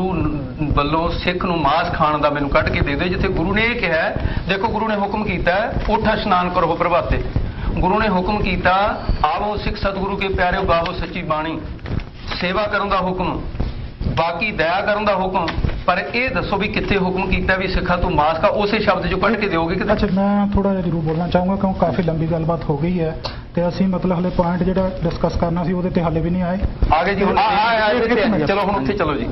ਗੁਰੂ ਵੱਲੋਂ ਸਿੱਖ ਨੂੰ ਮਾਸ ਖਾਣ ਦਾ ਮੈਨੂੰ ਕੱਢ ਕੇ ਦੇ ਦਿਓ ਜਿੱਥੇ ਗੁਰੂ ਨੇ ਇਹ ਕਿਹਾ ਦੇਖੋ ਗੁਰੂ ਨੇ ਹੁਕਮ ਕੀਤਾ ਹੈ, ਇਸ਼ਨਾਨ ਕਰੋ ਪ੍ਰਭਾਤੇ। ਗੁਰੂ ਨੇ ਹੁਕਮ ਕੀਤਾ ਆਵੋ ਸਿੱਖ ਸਤਿਗੁਰੂ ਕੇ ਪਿਆਰਿਓ ਗਾਵੋ ਸੱਚੀ ਬਾਣੀ। ਸੇਵਾ ਕਰਨ ਦਾ ਹੁਕਮ ਬਾਕੀ ਦਇਆ ਕਰਨ ਦਾ ਹੁਕਮ ਪਰ ਇਹ ਦੱਸੋ ਵੀ ਕਿੱਥੇ ਹੁਕਮ ਕੀਤਾ ਵੀ ਸਿੱਖਾ ਤੋਂ ਮਾਸ ਖਾ ਉਸੇ ਸ਼ਬਦ ਚੋਂ ਕੱਢ ਕੇ ਦਿਓਗੇ ਕਿ ਅੱਛਾ ਮੈਂ ਥੋੜਾ ਜਿਹਾ ਜ਼ਰੂਰ ਬੋਲਣਾ ਚਾਹੂੰਗਾ ਕਿਉਂਕਿ ਕਾਫੀ ਲੰਬੀ ਗੱਲਬਾਤ ਹੋ ਗਈ ਹੈ। ਤੇ ਅਸੀਂ ਮਤਲਬ ਹਲੇ ਪੁਆਇੰਟ ਜਿਹੜਾ ਡਿਸਕਸ ਕਰਨਾ ਸੀ ਉਹਦੇ ਤੇ ਹਲੇ ਵੀ ਨਹੀਂ ਆਏ ਆਗੇ ਜੀ ਹੁਣ ਆ- ਆ- ਆ- ਇੱਥੇ। ਚਲੋ ਹੁਣ ਉੱਥੇ ਚਲੋ ਜੀ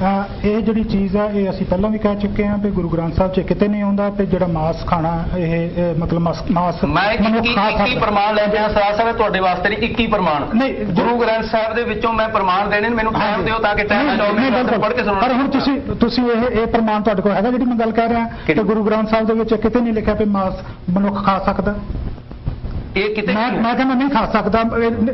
ਇਹ ਜਿਹੜੀ ਚੀਜ਼ ਆ ਇਹ ਅਸੀਂ ਪਹਿਲਾਂ ਵੀ ਕਹਿ ਚੁੱਕੇ ਹਾਂ ਵੀ ਗੁਰੂ ਗ੍ਰੰਥ ਸਾਹਿਬ 'ਚ ਕਿਤੇ ਨਹੀਂ ਆਉਂਦਾ ਤੇ ਜਿਹੜਾ ਮਾਸ ਖਾਣਾ ਇਹ ਮਤਲਬ ਮਾਸ ਮੈਂ ਮਨੁੱਖ 21 ਖਾ 21 ਸਕਦਾ। ਪ੍ਰਮਾਣ ਲੈ ਕੇ ਸਰਾਜ ਸਾਹਿਬ ਤੁਹਾਡੇ ਵਾਸਤੇ ਨਹੀਂ 21 ਪ੍ਰਮਾਣ ਨਹੀਂ, ਗੁਰੂ ਗ੍ਰੰਥ ਸਾਹਿਬ ਦੇ ਵਿੱਚੋਂ ਮੈਂ ਪ੍ਰਮਾਣ ਦੇਣੇ ਨੇ ਮੈਨੂੰ ਟਾਈਮ। ਦਿਓ ਤਾਂ ਕਿ ਟਾਈਮ ਨਾਲ। ਪੜ੍ਹ ਕੇ ਸੁਣਾਉਣਾ ਪਰ ਹੁਣ ਤੁਸੀਂ ਤੁਸੀਂ ਇਹ ਇਹ ਪ੍ਰਮਾਣ ਤੁਹਾਡੇ ਕੋਲ ਹੈਗਾ ਜਿਹੜੀ ਮੈਂ ਗੱਲ ਕਰ ਰਿਹਾ? ਤੇ ਗੁਰੂ ਗ੍ਰੰਥ ਸਾਹਿਬ ਦੇ ਵਿੱਚ ਕਿਤੇ ਨਹੀਂ ਲਿਖਿਆ ਵੀ ਮਾਸ ਮਨੁੱਖ ਖਾ ਸਕਦਾ ਇਹ ਕਿਤੇ ਮੈਂ ਮੈਂ ਕਹਿੰਦਾ ਨਹੀਂ ਖਾ ਸਕਦਾ।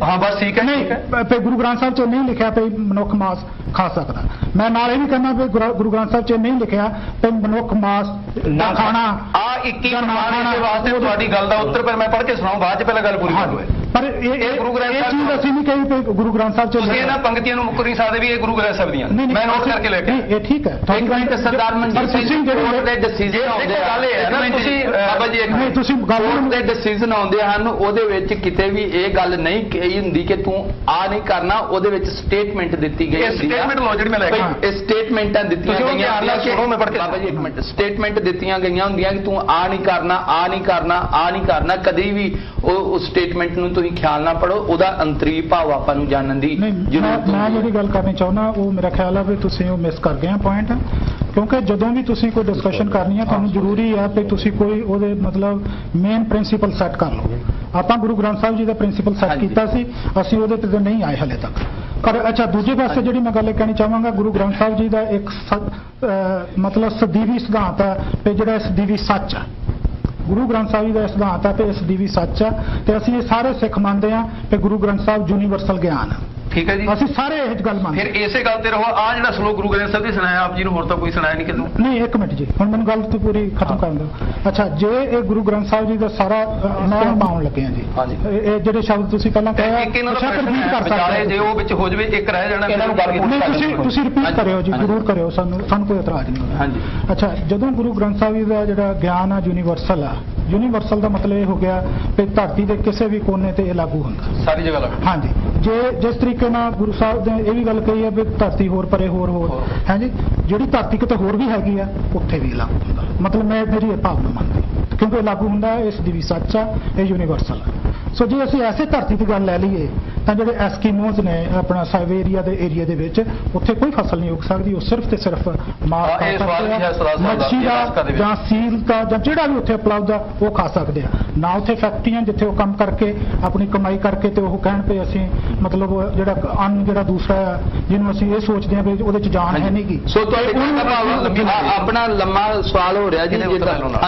ਹਾਂ ਬਸ ਠੀਕ ਹੈ। ਨਹੀਂ ਤੇ ਗੁਰੂ ਗ੍ਰੰਥ ਸਾਹਿਬ 'ਚ ਨਹੀਂ ਲਿਖਿਆ ਵੀ ਮਨੁੱਖ ਮਾਸ ਖਾ ਸਕਦਾ। ਮੈਂ ਨਾਲ ਇਹ ਵੀ ਕਹਿੰਦਾ ਵੀ ਗੁਰੂ ਗੁਰੂ ਗ੍ਰੰਥ ਸਾਹਿਬ 'ਚ ਨਹੀਂ ਲਿਖਿਆ ਵੀ ਮਨੁੱਖ ਮਾਸ ਨਾ ਖਾਣਾ ਆ 21 ਜਾਂ ਨਾ ਪ੍ਰਮਾਣ ਦੇ। ਵਾਸਤੇ ਤੁਹਾਡੀ ਗੱਲ ਦਾ ਉੱਤਰ ਪਰ ਮੈਂ ਪੜ੍ਹ ਕੇ ਸੁਣਾਉਂ ਬਾਅਦ ਚ ਪਹਿਲਾਂ ਗੱਲ ਪੂਰੀ ਲਓ ਪਰ ਇਹ ਇਹ ਗੁਰੂ ਗ੍ਰੰਥ ਸਾਹਿਬ ਚੀਜ਼ ਅਸੀਂ ਨਹੀਂ ਕਹੀ ਵੀ ਗੁਰੂ ਗ੍ਰੰਥ ਸਾਹਿਬ 'ਚ ਤੁਸੀਂ ਇਹਨਾਂ ਪੰਕਤੀਆਂ ਨੂੰ ਮੁੱਕਰ ਨਹੀਂ ਸਕਦੇ ਵੀ ਇਹ ਗੁਰੂ ਗ੍ਰੰਥ ਸਾਹਿਬ ਦੀਆਂ। ਮੈਂ ਨੋਟ ਕਰਕੇ ਲੈ ਕੇ ਇਹ ਠੀਕ ਹੈ। ਇੱਕ ਮਿੰਟ ਸਰਦਾਰ ਮਨਜੀਤ ਸਿੰਘ ਦੇ ਡਿਸੀਜਨ ਆਉਂਦੇ ਗੱਲ ਇਹ ਤੁਸੀਂ, ਜੀ, ਅਹ, ਬਾਬਾ ਜੀ ਇੱਕ ਨਹੀਂ ਮਿੰਟ। ਤੁਸੀਂ ਗੱਲ ਕੋਰਟ ਨੂੰ ਦੇ ਡਿਸੀਜਨ ਆਉਂਦੇ ਹਨ ਉਹਦੇ ਵਿੱਚ ਕਿਤੇ ਵੀ ਇਹ ਗੱਲ ਨਹੀਂ ਕਹੀ ਹੁੰਦੀ ਕਿ ਤੂੰ ਆ ਨਹੀਂ ਕਰਨਾ ਉਹਦੇ ਵਿੱਚ ਸਟੇਟਮੈਂਟ ਦਿੱਤੀ ਗਈ ਇਹ ਹੁੰਦੀ ਆ। statement ਲਓ ਜਿਹੜੀ ਮੈਂ ਲੈ ਕੇ ਭਈ, ਇਹ ਸਟੇਟਮੈਂਟਾਂ ਦਿੱਤੀਆਂ ਤੁਸੀਂ ਉਹ ਗਈਆਂ ਧਿਆਨ ਨਾਲ ਹੁੰਦੀਆਂ ਕਿ- ਸੁਣੋ, ਮੈਂ ਪੜ੍ਹ ਕੇ ਬਾਬਾ ਜੀ ਇੱਕ ਮਿੰਟ। ਸਟੇਟਮੈਂਟ ਦਿੱਤੀਆਂ ਗਈਆਂ ਹੁੰਦੀਆਂ ਕਿ ਤੂੰ ਆ ਨਹੀਂ ਕਰਨਾ ਆ ਨਹੀਂ ਕਰਨਾ ਆ ਨਹੀਂ ਕਰਨਾ। ਕਦੀ ਵੀ ਉਹ ਸਟੇਟਮੈਂਟ ਨੂੰ ਤੁਸੀਂ ਖਿਆਲ ਨਾਲ ਪੜੋ ਉਹਦਾ ਅੰਤਰੀ ਭਾਵ ਆਪਾਂ ਨੂੰ ਜਾਣਨ ਦੀ ਮੈਂ ਹੈ। ਜਿਹੜੀ ਗੱਲ ਕਰਨੀ ਚਾਹੁੰਦਾ ਉਹ ਮੇਰਾ ਖਿਆਲ ਆ ਵੀ ਤੁਸੀਂ ਉਹ ਮਿਸ ਕਰ ਗਏ ਆ ਪੁਆਇੰਟ ਕਿਉਂਕਿ ਜਦੋਂ ਵੀ ਤੁਸੀਂ ਕੋਈ ਡਿਸਕਸ਼ਨ ਕਰਨੀ ਹੈ ਤੁਹਾਨੂੰ ਜ਼ਰੂਰੀ ਹੈ ਕਿ ਤੁਸੀਂ ਕੋਈ ਉਹਦੇ ਮਤਲਬ ਮੇਨ ਪ੍ਰਿੰਸੀਪਲ ਸੈੱਟ ਕਰ ਲਓ। ਆਪਾਂ ਗੁਰੂ ਗ੍ਰੰਥ ਸਾਹਿਬ ਜੀ ਦਾ ਪ੍ਰਿੰਸੀਪਲ ਸੈੱਟ। ਕੀਤਾ ਸੀ ਅਸੀਂ ਉਹਦੇ ਤੇ ਤਾਂ ਨਹੀਂ ਆਏ ਹਲੇ ਤੱਕ। ਪਰ ਅੱਛਾ ਦੂਜੇ ਪਾਸੇ ਜਿਹੜੀ ਮੈਂ ਗੱਲ ਇਹ ਕਹਿਣੀ ਚਾਹਾਂਗਾ ਗੁਰੂ ਗ੍ਰੰਥ ਸਾਹਿਬ ਜੀ ਦਾ ਇੱਕ ਮਤਲਬ ਸਦੀਵੀ ਸਿਧਾਂਤ ਹੈ ਕਿ ਜਿਹੜਾ ਸਦੀਵੀ ਸੱਚ ਹੈ। ਗੁਰੂ ਗ੍ਰੰਥ ਸਾਹਿਬ ਜੀ ਦਾ ਸਿਧਾਂਤ ਹੈ ਕਿ ਇਸ ਦੀ ਵੀ ਸੱਚ ਹੈ ਤੇ ਅਸੀਂ ਇਹ ਸਾਰੇ ਸਿੱਖ ਮੰਨਦੇ ਹਾਂ ਕਿ ਗੁਰੂ ਗ੍ਰੰਥ ਸਾਹਿਬ ਯੂਨੀਵਰਸਲ ਗਿਆਨ ਹੈ। ਠੀਕ ਹੈ ਜੀ? ਅਸੀਂ ਸਾਰੇ ਇਹ ਗੱਲ ਮੰਨਦੇ ਫਿਰ ਇਸੇ ਗੱਲ ਤੇ ਰਹੋ। ਆ ਜਿਹੜਾ ਸ਼ਲੋਕ ਗੁਰੂ ਗ੍ਰੰਥ ਸਾਹਿਬ ਦੀ ਸੁਣਾਇਆ ਆਪ ਜੀ ਨੂੰ ਹੋਰ ਤਾਂ ਕੋਈ ਸੁਣਾਇਆ ਨਹੀਂ ਕਿਦੋਂ ਨਹੀਂ ਇੱਕ ਮਿੰਟ ਜੀ। ਹੁਣ ਮੈਨੂੰ ਗੱਲ ਤੇ ਪੂਰੀ ਖਤਮ ਕਰਨ ਦਿਓ। ਅੱਛਾ ਜੇ ਇਹ ਗੁਰੂ ਗ੍ਰੰਥ ਸਾਹਿਬ ਜੀ ਦਾ ਸਾਰਾ ਨਾਮ ਪਾਉਣ ਲੱਗੇ ਆ ਜੀ। ਹਾਂਜੀ। ਇਹ ਜਿਹੜੇ ਸ਼ਬਦ ਤੁਸੀਂ ਪਹਿਲਾਂ ਕਹੇ ਇੱਕ ਇਹਨਾਂ ਦਾ ਹੈ। ਕਰ ਸਕਦੇ ਜੇ। ਉਹ ਵਿੱਚ ਹੋ ਜਵੇ ਇੱਕ ਰਹਿ ਜਾਣਾ ਇਹਨਾਂ ਨੂੰ ਗੱਲ ਨਹੀਂ ਤੁਸੀਂ ਤੁਸੀਂ ਰਿਪੀਟ ਕਰਿਓ ਜੀ। ਜ਼ਰੂਰ ਕਰਿਓ। ਸਾਨੂੰ ਸਾਨੂੰ ਕੋਈ ਇਤਰਾਜ਼ ਨਹੀਂ ਹਾਂਜੀ। ਅੱਛਾ ਜਦੋਂ ਗੁਰੂ ਗ੍ਰੰਥ ਸਾਹਿਬ ਜੀ ਦਾ ਜਿਹੜਾ ਗਿਆਨ ਆ ਯੂਨੀਵਰਸਲ ਆ ਯੂਨੀਵਰਸਲ ਦਾ ਮਤਲਬ ਇਹ ਹੋ ਗਿਆ ਕਿ ਧਰਤੀ ਦੇ ਕਿਸੇ ਵੀ ਕੋਨੇ ਤੇ ਇਹ ਲਾਗੂ ਹੁੰਦਾ। ਸਾਰੀ ਜਗ੍ਹਾ ਲੱਗ। ਹਾਂਜੀ। ਜੇ ਜਿਸ ਤਰੀਕੇ ਨਾਲ ਗੁਰੂ ਸਾਹਿਬ ਨੇ ਇਹ ਵੀ ਗੱਲ ਕਹੀ ਹੈ ਵੀ ਧਰਤੀ ਹੋਰ ਪਰੇ ਹੋਰ ਹੋਰ। ਹੋਰ। ਹਾਂਜੀ ਜਿਹੜੀ ਧਰਤੀ ਕਿਤੇ ਹੋਰ ਵੀ ਹੈਗੀ ਆ, ਉੱਥੇ ਵੀ ਲਾਗੂ ਹੁੰਦਾ। ਮਤਲਬ ਮੈਂ ਮੇਰੀ ਇਹ ਭਾਵਨਾ ਮੰਨਦੀ। ਕਿਉਂਕਿ ਇਹ ਲਾਗੂ ਹੁੰਦਾ, ਇਸ ਦੀ ਵੀ ਸੱਚ ਆ, ਇਹ ਯੂਨੀਵਰਸਲ ਆ। ਸੋ ਜੇ ਅਸੀਂ ਐਸੇ ਧਰਤੀ ਦੀ ਗੱਲ ਲੈ ਲਈਏ ਤਾਂ ਜਿਹੜੇ ਐਸਕੀਮੋਜ਼ ਨੇ ਆਪਣਾ ਸਾਈਬੇਰੀਆ ਦੇ ਏਰੀਆ ਦੇ ਵਿੱਚ ਉੱਥੇ ਕੋਈ ਫਸਲ ਨਹੀਂ ਉੱਗ ਸਕਦੀ ਉਹ ਸਿਰਫ ਤੇ ਸਿਰਫ ਮਾਸ ਮੱਛੀ ਦੇ। ਜਾਂ ਸੀਲ ਦਾ ਜਾਂ ਜਿਹੜਾ ਵੀ ਉੱਥੇ ਉਪਲਬਧ ਆ ਉਹ ਖਾ ਸਕਦੇ ਆ ਨਾ ਉੱਥੇ ਫੈਕਟਰੀਆਂ ਜਿੱਥੇ ਉਹ ਕੰਮ ਕਰਕੇ ਆਪਣੀ ਕਮਾਈ ਕਰਕੇ ਤੇ ਉਹ ਕਹਿਣ ਪਏ ਅਸੀਂ ਮਤਲਬ ਜਿਹੜਾ ਅੰਨ ਜਿਹੜਾ ਦੂਸਰਾ ਆ ਜਿਹਨੂੰ ਅਸੀਂ ਇਹ ਸੋਚਦੇ ਆ ਵੀ ਉਹਦੇ ਚ ਜਾਨ ਹੈ ਨਹੀਂਗੀ ਸੋ ਤੁਹਾਡੇ। ਆਪਣਾ ਲੰਮਾ ਸਵਾਲ ਹੋ ਰਿਹਾ ਜੀ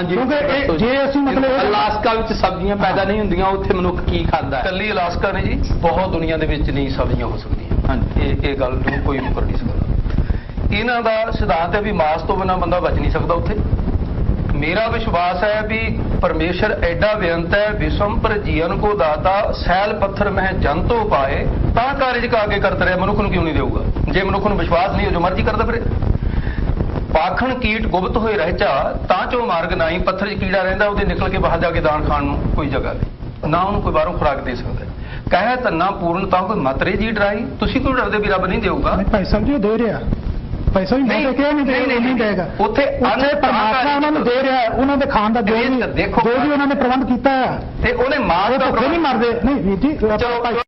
ਕਿਉਂਕਿ ਜੀ। ਅਸੀਂ ਮਤਲਬ ਅਲਾਸਕਾ ਵਿੱਚ ਸਬਜ਼ੀਆਂ ਪੈਦਾ ਨਹੀਂ ਹੁੰਦੀਆਂ ਉੱਥੇ ਮਨੁੱਖ ਕੀ ਖਾਂਦਾ ਹੈ? ਕੱਲੀ ਅਲਾਸਕਾ ਨੇ ਜੀ ਬਹੁਤ ਦੁਨੀਆ ਦੇ ਵਿੱਚ ਨਹੀਂ ਸਬਜ਼ੀਆਂ ਹੋ ਸਕਦੀਆਂ। ਹਾਂਜੀ। ਇਹ ਇਹ ਗੱਲ ਨੂੰ ਕੋਈ ਮੁਕਰ ਨਹੀਂ ਸਕਦਾ। ਇਹਨਾਂ ਦਾ ਸਿਧਾਂਤ ਹੈ ਵੀ ਮਾਸ ਤੋਂ ਬਿਨਾ ਬੰਦਾ ਬਚ ਨਹੀਂ ਸਕਦਾ ਉੱਥੇ। ਮੇਰਾ ਵਿਸ਼ਵਾਸ ਹੈ ਵੀ ਪਰਮੇਸ਼ਰ ਐਡਾ ਬੇਅੰਤ ਹੈ ਵਿਸ਼ਵਮ ਪਰ ਜੀਵਨ ਕੋ ਦਾਤਾ ਸੈਲ ਪੱਥਰ ਮਹਿ ਜਨ ਤੋ ਪਾਏ ਤਾਂ ਕਾਰਜ ਕਾ ਕੇ ਕਰਤ ਰਿਹਾ ਮਨੁੱਖ ਨੂੰ ਕਿਉਂ ਨਹੀਂ ਦੇਊਗਾ? ਜੇ ਮਨੁੱਖ ਨੂੰ ਵਿਸ਼ਵਾਸ ਨਹੀਂ ਹੋ ਜੋ ਮਰਜ਼ੀ ਕਰਦਾ ਫਿਰੇ। ਪਾਖਣ ਕੀਟ ਗੁਪਤ ਹੋਏ ਰਹਿਚਾ ਤਾਂ ਚੋ ਮਾਰਗ ਨਹੀਂ ਪੱਥਰ 'ਚ ਕੀੜਾ ਰਹਿੰਦਾ ਉਹਦੇ ਨਿਕਲ ਕੇ ਬਾਹਰ ਜਾ ਕੇ ਦਾਣ ਖਾਣ ਨੂੰ ਕੋਈ ਜਗ੍ਹਾ ਨਹੀਂ। ਨਾ ਉਹਨੂੰ ਕੋਈ ਬਾਹਰੋਂ ਖੁਰਾਕ ਦੇ ਸਕਦਾ। ਕਹਿ ਤੰਨਾ ਪੂਰਨ ਤਾਂ ਕੋਈ ਮਤਰੇ ਜੀ ਡਰਾਈ। ਤੁਸੀਂ ਕਿਉਂ ਡਰਦੇ ਵੀ ਰੱਬ ਨਹੀਂ ਦੇਊਗਾ। ਨਹੀਂ ਭਾਈ ਸਾਹਿਬ ਜੀ ਦੇ ਰਿਹਾ। ਪੈਸਾ ਵੀ ਮੈਂ ਕਿਹਾ ਨਹੀਂ ਦੇ ਨਹੀਂ, ਦੇਗਾ। ਉੱਥੇ ਅੰਨ ਉੱਥੇ ਪਰਮਾਤਮਾ ਉਹਨਾਂ ਨੂੰ ਦੇ ਰਿਹਾ। ਉਹਨਾਂ ਦੇ ਖਾਣ ਦਾ ਜੋ ਵੀ ਜੋ ਵੀ ਉਹਨਾਂ ਨੇ ਪ੍ਰਬੰਧ ਕੀਤਾ ਹੈ ਤੇ ਉਹਨੇ ਉਹ ਦਾ ਨਹੀਂ ਮਰਦੇ। ਨਹੀਂ ਵੀਰ ਜੀ ਚਲੋ